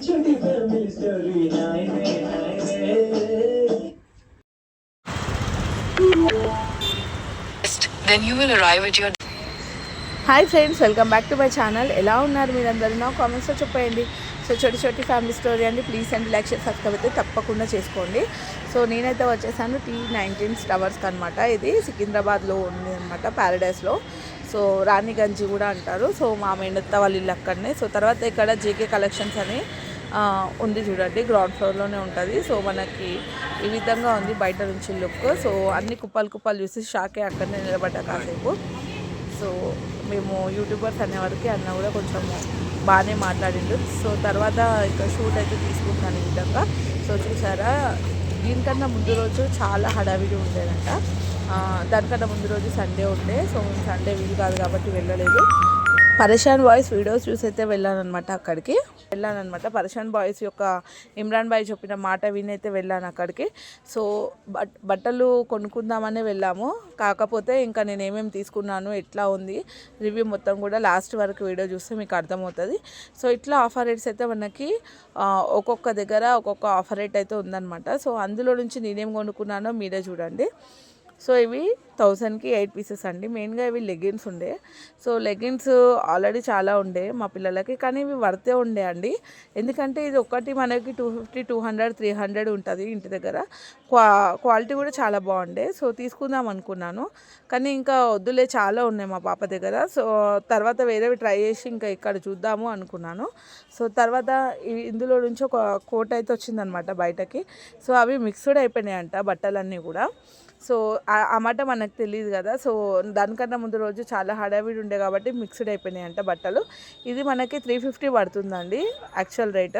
Hi friends welcome back to my channel ఎలా ఉన్నారు మీరందరూ? నా కామెంట్స్లో చెప్పేయండి. సో చోటి చోటి ఫ్యామిలీ స్టోరీ అండి. Please and like share subscribe అయితే తప్పకుండా చేసుకోండి. సో నేనైతే వచ్చేసాను టీ నైన్టీన్ టవర్స్ అనమాట ఇది సికింద్రాబాద్లో ఉంది అనమాట ప్యారడైస్లో సో రాణిగంజి కూడా అంటారు. సో మా మేనత్త వాళ్ళ ఇల్లు అక్కడనే. సో తర్వాత ఇక్కడ జేకే కలెక్షన్స్ అని ఉంది చూడండి గ్రౌండ్ ఫ్లోర్లోనే ఉంటుంది. సో మనకి ఈ విధంగా ఉంది బయట నుంచి లుక్ సో అన్ని కుప్పలు కుప్పలు చూసి షాకే అక్కడనే నిలబడ్డా కాసేపు. సో మేము యూట్యూబర్స్ అనేవారికి అన్న కూడా కొంచెం బాగానే మాట్లాడిండు. సో తర్వాత ఇంకా షూట్ అయితే తీసుకుంటాను ఈ విధంగా. సో చూసారా? దీనికన్నా ముందు రోజు చాలా హడావిడి ఉండేదంట. దానికన్నా ముందు రోజు సండే ఉండే. సో సండే వీలు కాదు కాబట్టి వెళ్ళలేదు. పరేషాన్ బాయ్స్ వీడియోస్ చూసి అయితే వెళ్ళానమాట అక్కడికి. వెళ్ళానమాట పరేషాన్ బాయ్స్ యొక్క ఇమ్రాన్ బాయ్ చెప్పిన మాట విని అయితే వెళ్ళాను అక్కడికి. సో బట్ బట్టలు కొనుక్కుందామనే వెళ్ళాము. కాకపోతే ఇంకా నేను ఏమేమి తీసుకున్నాను ఎట్లా ఉంది రివ్యూ మొత్తం కూడా లాస్ట్ వరకు వీడియో చూస్తే మీకు అర్థమవుతుంది. సో ఇట్లా ఆఫర్ రేట్స్ అయితే మనకి ఒక్కొక్క దగ్గర ఒక్కొక్క ఆఫర్ రేట్ అయితే ఉందన్నమాట. సో అందులో నుంచి నేనేం కొనుక్కున్నానో మీరే చూడండి. సో ఇవి థౌజండ్కి ఎయిట్ పీసెస్ అండి. మెయిన్గా ఇవి లెగిన్స్ ఉండే. సో లెగిన్స్ ఆల్రెడీ చాలా ఉండే మా పిల్లలకి కానీ ఇవి వర్తే ఉండే అండి. ఎందుకంటే ఇది ఒకటి మనకి two fifty two hundred three hundred ఉంటుంది ఇంటి దగ్గర. క్వా క్వాలిటీ కూడా చాలా బాగుండే. సో తీసుకుందాం అనుకున్నాను. కానీ ఇంకా వద్దులే చాలా ఉన్నాయి మా పాప దగ్గర. సో తర్వాత వేరేవి ట్రై చేసి ఇంకా ఇక్కడ చూద్దాము అనుకున్నాను. సో తర్వాత ఇందులో నుంచి ఒక కోట్ అయితే వచ్చిందనమాట బయటకి. సో అవి మిక్స్డ్ అయిపోయినాయి అంట బట్టలన్నీ కూడా. సో ఆ- మాట మనకు తెలియదు కదా. సో దానికన్నా ముందు రోజు చాలా హడావిడి ఉండే కాబట్టి మిక్స్డ్ అయిపోయినాయి అంట బట్టలు. ఇది మనకి త్రీ ఫిఫ్టీ పడుతుందండి యాక్చువల్ రేట్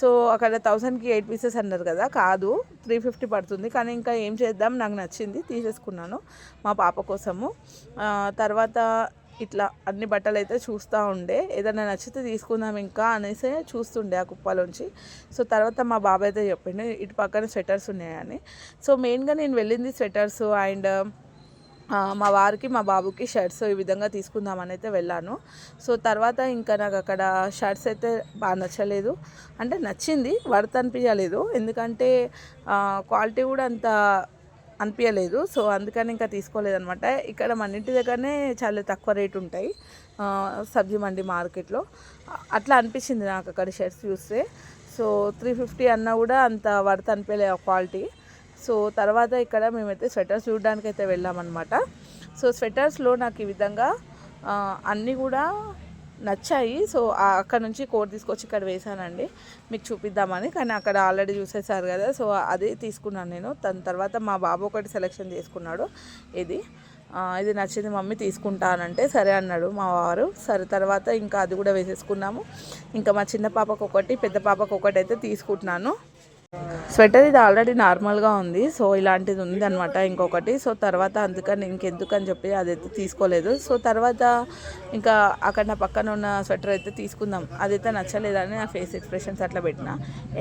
సో అక్కడ థౌసండ్కి ఎయిట్ పీసెస్ అన్నారు కదా కాదు త్రీ ఫిఫ్టీ పడుతుంది. కానీ ఇంకా ఏం చేద్దాం? నాకు నచ్చింది తీసేసుకున్నాను మా పాప కోసము. తర్వాత ఇట్లా అన్ని బట్టలు అయితే చూస్తూ ఉండే. ఏదైనా నచ్చితే తీసుకుందాం ఇంకా అనేసి చూస్తుండే ఆ కుప్పలోంచి. సో తర్వాత మా బాబాయ్ అయితే చెప్పిండు ఇటు పక్కన స్వెటర్స్ ఉన్నాయని. సో మెయిన్గా నేను వెళ్ళింది స్వెటర్స్ అండ్ మా వారికి మా బాబుకి షర్ట్స్ ఈ విధంగా తీసుకుందామని అయితే వెళ్ళాను. సో తర్వాత ఇంకా నాకు అక్కడ షర్ట్స్ అయితే బాగా నచ్చలేదు. అంటే నచ్చింది వర్త్ అనిపించలేదు. ఎందుకంటే క్వాలిటీ కూడా అంత అనిపించలేదు సో అందుకని ఇంకా తీసుకోలేదనమాట. ఇక్కడ మన ఇంటి దగ్గరనే చాలా తక్కువ రేట్ ఉంటాయి. సబ్జీ మండి మార్కెట్లో. అట్లా అనిపించింది నాకు అక్కడ షర్ట్స్ చూస్తే. సో త్రీ ఫిఫ్టీ అన్నా కూడా అంత వర్త్ అనిపించలేదు ఆ క్వాలిటీ. సో తర్వాత ఇక్కడ మేమైతే స్వెటర్స్ చూడడానికి అయితే వెళ్ళామన్నమాట సో స్వెటర్స్లో నాకు ఈ విధంగా అన్నీ కూడా నచ్చాయి. సో అక్కడ నుంచి కోట్ తీసుకొచ్చి ఇక్కడ వేసానండి మీకు చూపిద్దామని. కానీ అక్కడ ఆల్రెడీ చూసేసారు కదా. సో అదే తీసుకున్నాను నేను. దాని తర్వాత మా బాబు ఒకటి సెలెక్షన్ చేసుకున్నాడు. ఇది. ఇది నచ్చింది మమ్మీ తీసుకుంటానంటే సరే అన్నాడు మా వారు. సరే తర్వాత ఇంకా అది కూడా వేసేసుకున్నాము. ఇంకా మా చిన్న పాపకు ఒకటి పెద్ద పాపకు ఒకటి అయితే తీసుకుంటున్నాను. స్వెటర్ ఇది ఆల్రెడీ నార్మల్గా ఉంది. సో ఇలాంటిది ఉంది అనమాట ఇంకొకటి. సో తర్వాత అందుకని ఇంకెందుకు అని చెప్పి అదైతే తీసుకోలేదు. సో తర్వాత ఇంకా అక్కడ నా పక్కన ఉన్న స్వెటర్ అయితే తీసుకుందాం. అదైతే నచ్చలేదని నా ఫేస్ ఎక్స్ప్రెషన్స్ అట్లా పెట్టిన.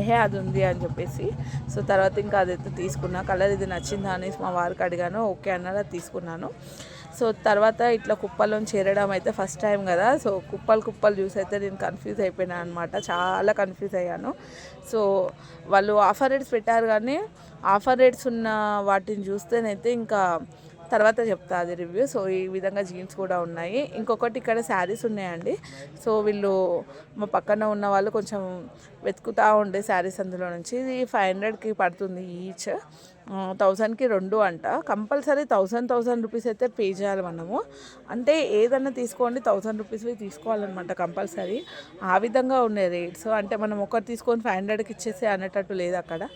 ఏహే అది ఉంది అని చెప్పేసి. సో తర్వాత ఇంకా అదైతే తీసుకున్నా. కలర్ ఇది నచ్చిందా అనేసి మా వారికి అడిగాను. ఓకే అన్నారు అది తీసుకున్నాను. సో తర్వాత ఇట్లా కుప్పల్లో చేరడం అయితే ఫస్ట్ టైం కదా. సో కుప్పలు కుప్పలు చూసి అయితే నేను కన్ఫ్యూజ్ అయిపోయినా అనమాట చాలా కన్ఫ్యూజ్ అయ్యాను. సో వాళ్ళు ఆఫర్ రేట్స్ పెట్టారు కానీ ఆఫర్ రేట్స్ ఉన్న వాటిని చూస్తేనైతే ఇంకా తర్వాత చెప్తా అది రివ్యూ సో ఈ విధంగా జీన్స్ కూడా ఉన్నాయి. ఇంకొకటి ఇక్కడ శారీస్ ఉన్నాయండి. సో వీళ్ళు మా పక్కన ఉన్న వాళ్ళు కొంచెం వెతుకుతూ ఉండే శారీస్ అందులో నుంచి. ఇది ఫైవ్ హండ్రెడ్కి పడుతుంది ఈచ్ థౌజండ్కి రెండు అంట. కంపల్సరీ థౌజండ్ థౌజండ్ రూపీస్ అయితే పే చేయాలి మనము. అంటే ఏదన్నా తీసుకోండి థౌజండ్ రూపీస్వి తీసుకోవాలన్నమాట కంపల్సరీ. ఆ విధంగా ఉన్నాయి రేట్స్. అంటే మనం ఒకరు తీసుకొని ఫైవ్ హండ్రెడ్కి ఇచ్చేసి అనేటట్టు లేదు అక్కడ.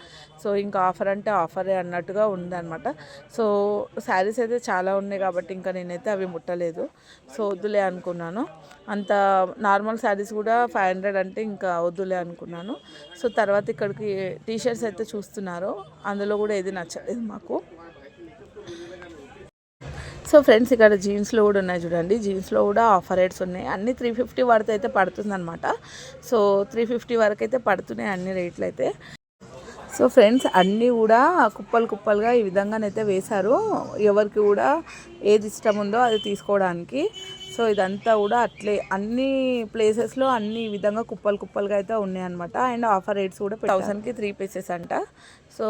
సో ఇంకా ఆఫర్ అంటే ఆఫరే అన్నట్టుగా ఉందన్నమాట. సో శారీస్ అయితే చాలా ఉన్నాయి కాబట్టి ఇంకా నేనైతే అవి ముట్టలేదు. సో వద్దులే అనుకున్నాను. అంత నార్మల్ శారీస్ కూడా ఫైవ్ హండ్రెడ్ అంటే ఇంకా వద్దులే అనుకున్నాను. సో తర్వాత ఇక్కడికి టీషర్ట్స్ అయితే చూస్తున్నారు. అందులో కూడా ఏది నచ్చలేదు మాకు. సో ఫ్రెండ్స్ ఇక్కడ జీన్స్లో కూడా ఉన్నాయి చూడండి. జీన్స్లో కూడా ఆఫర్ రేట్స్ ఉన్నాయి. అన్ని త్రీ ఫిఫ్టీ వరకు అయితే పడుతుందన్నమాట. సో త్రీ ఫిఫ్టీ వరకు అయితే పడుతున్నాయి అన్ని రేట్లు అయితే. సో ఫ్రెండ్స్ అన్నీ కూడా కుప్పలు కుప్పలుగా ఈ విధంగానైతే వేశారు. ఎవరికి కూడా ఏది ఇష్టం ఉందో అది తీసుకోవడానికి. సో ఇదంతా కూడా అట్లే అన్ని ప్లేసెస్లో అన్ని విధంగా కుప్పలు కుప్పలుగా అయితే ఉన్నాయన్నమాట. అండ్ ఆఫర్ రేట్స్ కూడా థౌసండ్కి త్రీ పీసెస్ అంట. సో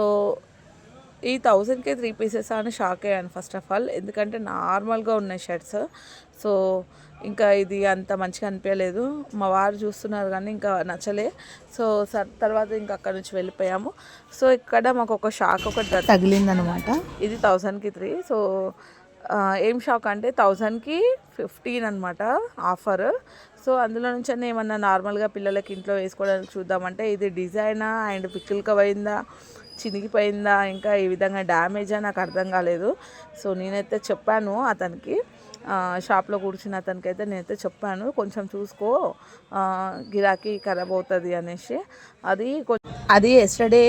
ఈ థౌజండ్కే త్రీ పీసెస్ అని షాక్ అయ్యాను ఫస్ట్ ఆఫ్ ఆల్. ఎందుకంటే నార్మల్గా ఉన్నాయి షర్ట్స్. సో ఇంకా ఇది అంత మంచిగా అనిపించలేదు. మా వారు చూస్తున్నారు కానీ ఇంకా నచ్చలే. సో సర్ తర్వాత ఇంకా అక్కడ నుంచి వెళ్ళిపోయాము. సో ఇక్కడ మాకు ఒక షాక్ ఒకటి తగిలిందనమాట. ఇది థౌజండ్కి త్రీ. సో ఏం షాక్ అంటే థౌజండ్కి ఫిఫ్టీన్ అనమాట ఆఫర్. సో అందులో నుంచి ఏమన్నా నార్మల్గా పిల్లలకి ఇంట్లో వేసుకోవడానికి చూద్దామంటే ఇది డిజైనా అండ్ పిక్కులకి పోయిందా చినిగిపోయిందా ఇంకా ఈ విధంగా డ్యామేజా నాకు అర్థం కాలేదు. సో నేనైతే చెప్పాను అతనికి. షాప్లో కూర్చున్న అతనికైతే నేనైతే చెప్పాను కొంచెం చూసుకో గిరాకీ ఖరాబ్ అవుతుంది అనేసి. అది అది ఎస్టర్డే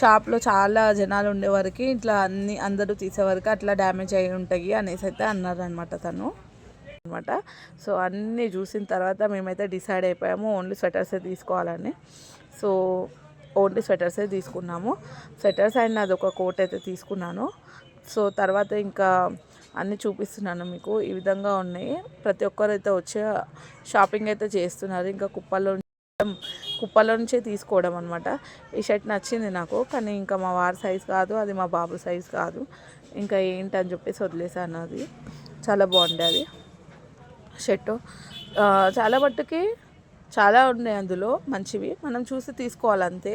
షాప్లో చాలా జనాలు ఉండేవారికి ఇట్లా అన్ని అందరూ తీసేవరకు అట్లా డ్యామేజ్ అయి ఉంటాయి అనేసి అయితే అన్నారనమాట తను. అనమాట సో అన్నీ చూసిన తర్వాత మేమైతే డిసైడ్ అయిపోయాము ఓన్లీ స్వెటర్సే తీసుకోవాలని. సో ఓన్లీ స్వెటర్సే తీసుకున్నాము. స్వెటర్స్ అండ్ అది ఒక కోట్ అయితే తీసుకున్నాను. సో తర్వాత ఇంకా అన్నీ చూపిస్తున్నాను మీకు. ఈ విధంగా ఉన్నాయి. ప్రతి ఒక్కరు అయితే వచ్చి షాపింగ్ అయితే చేస్తున్నారు. ఇంకా కుప్పల్లో కుప్పలో నుంచే తీసుకోవడం అనమాట ఈ షర్ట్ నచ్చింది నాకు కానీ ఇంకా మా వారి సైజ్ కాదు అది మా బాబు సైజ్ కాదు. ఇంకా ఏంటని చెప్పేసి వదిలేసాను అది. చాలా బాగుండే అది. షర్టు. చాలా మట్టుకి చాలా ఉన్నాయి అందులో మంచివి. మనం చూసి తీసుకోవాలి అంతే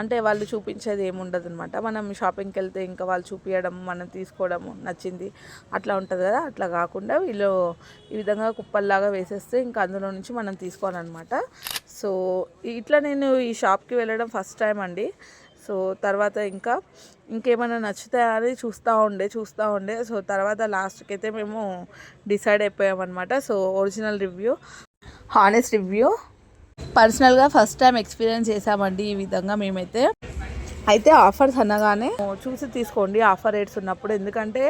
అంటే వాళ్ళు చూపించేది ఏముండదు అనమాట మనం షాపింగ్కి వెళ్తే ఇంకా వాళ్ళు చూపించడం మనం తీసుకోవడం నచ్చింది. అట్లా ఉంటుంది కదా. అట్లా కాకుండా వీళ్ళు ఈ విధంగా కుప్పల్లాగా వేసేస్తే ఇంకా అందులో నుంచి మనం తీసుకోవాలన్నమాట. సో ఇట్లా నేను ఈ షాప్కి వెళ్ళడం ఫస్ట్ టైం అండి. సో తర్వాత ఇంకా ఇంకేమైనా నచ్చుతాయా అని చూస్తూ ఉండే చూస్తూ ఉండే. సో తర్వాత లాస్ట్కి అయితే మేము decide అయిపోయామన్నమాట. So original review. Honest review పర్సనల్గా ఫస్ట్ టైం ఎక్స్పీరియన్స్ చేసామండి ఈ విధంగా మేమైతే. అయితే ఆఫర్స్ అనగానే చూసి తీసుకోండి ఆఫర్ రేట్స్ ఉన్నప్పుడు. ఎందుకంటే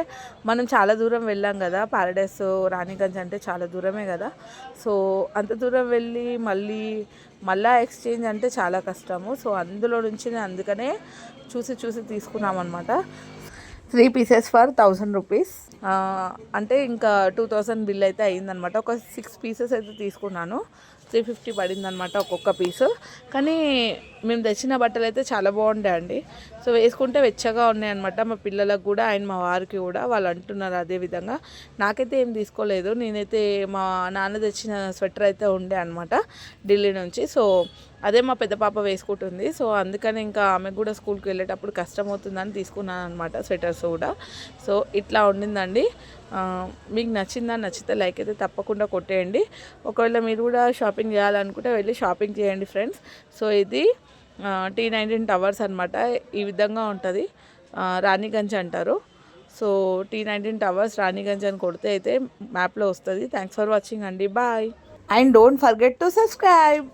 మనం చాలా దూరం వెళ్ళాం కదా పారడైస్ రాణిగంజ్ అంటే చాలా దూరమే కదా. సో అంత దూరం వెళ్ళి మళ్ళీ మళ్ళా ఎక్స్చేంజ్ అంటే చాలా కష్టము. సో అందులో నుంచి అందుకనే చూసి చూసి తీసుకున్నాం అనమాట three pieces for thousand rupees. అంటే ఇంకా టూ థౌజండ్ బిల్ అయితే అయ్యిందనమాట ఒక సిక్స్ పీసెస్ అయితే తీసుకున్నాను. త్రీ ఫిఫ్టీ పడింది అనమాట ఒక్కొక్క పీసు. కానీ మేము తెచ్చిన బట్టలు అయితే చాలా బాగుంటాయండి సో వేసుకుంటే వెచ్చగా ఉన్నాయి అనమాట మా పిల్లలకు కూడా అండ్ మా వారికి కూడా. వాళ్ళు అంటున్నారు అదే విధంగా. నాకైతే ఏం తీసుకోలేదు. నేనైతే మా నాన్న తెచ్చిన స్వెటర్ అయితే ఉండే అనమాట ఢిల్లీ నుంచి. సో అదే మా పెద్ద పాప వేసుకుంటుంది. సో అందుకని ఇంకా ఆమె కూడా స్కూల్కి వెళ్ళేటప్పుడు కష్టం అవుతుందని తీసుకున్నాను అనమాట స్వెటర్స్ కూడా. సో ఇట్లా ఉండిందండి. మీకు నచ్చిందా నచ్చితే లైక్ అయితే తప్పకుండా కొట్టేయండి. ఒకవేళ మీరు కూడా షాపింగ్ చేయాలనుకుంటే వెళ్ళి షాపింగ్ చేయండి ఫ్రెండ్స్. సో ఇది టీ నైన్టీన్ టవర్స్ అనమాట ఈ విధంగా ఉంటుంది. రాణిగంజ్ అంటారు. So T nineteen towers Raniganj అని కొడితే అయితే మ్యాప్లో వస్తుంది. థ్యాంక్స్ ఫర్ వాచింగ్ అండి. Bye and don't forget to subscribe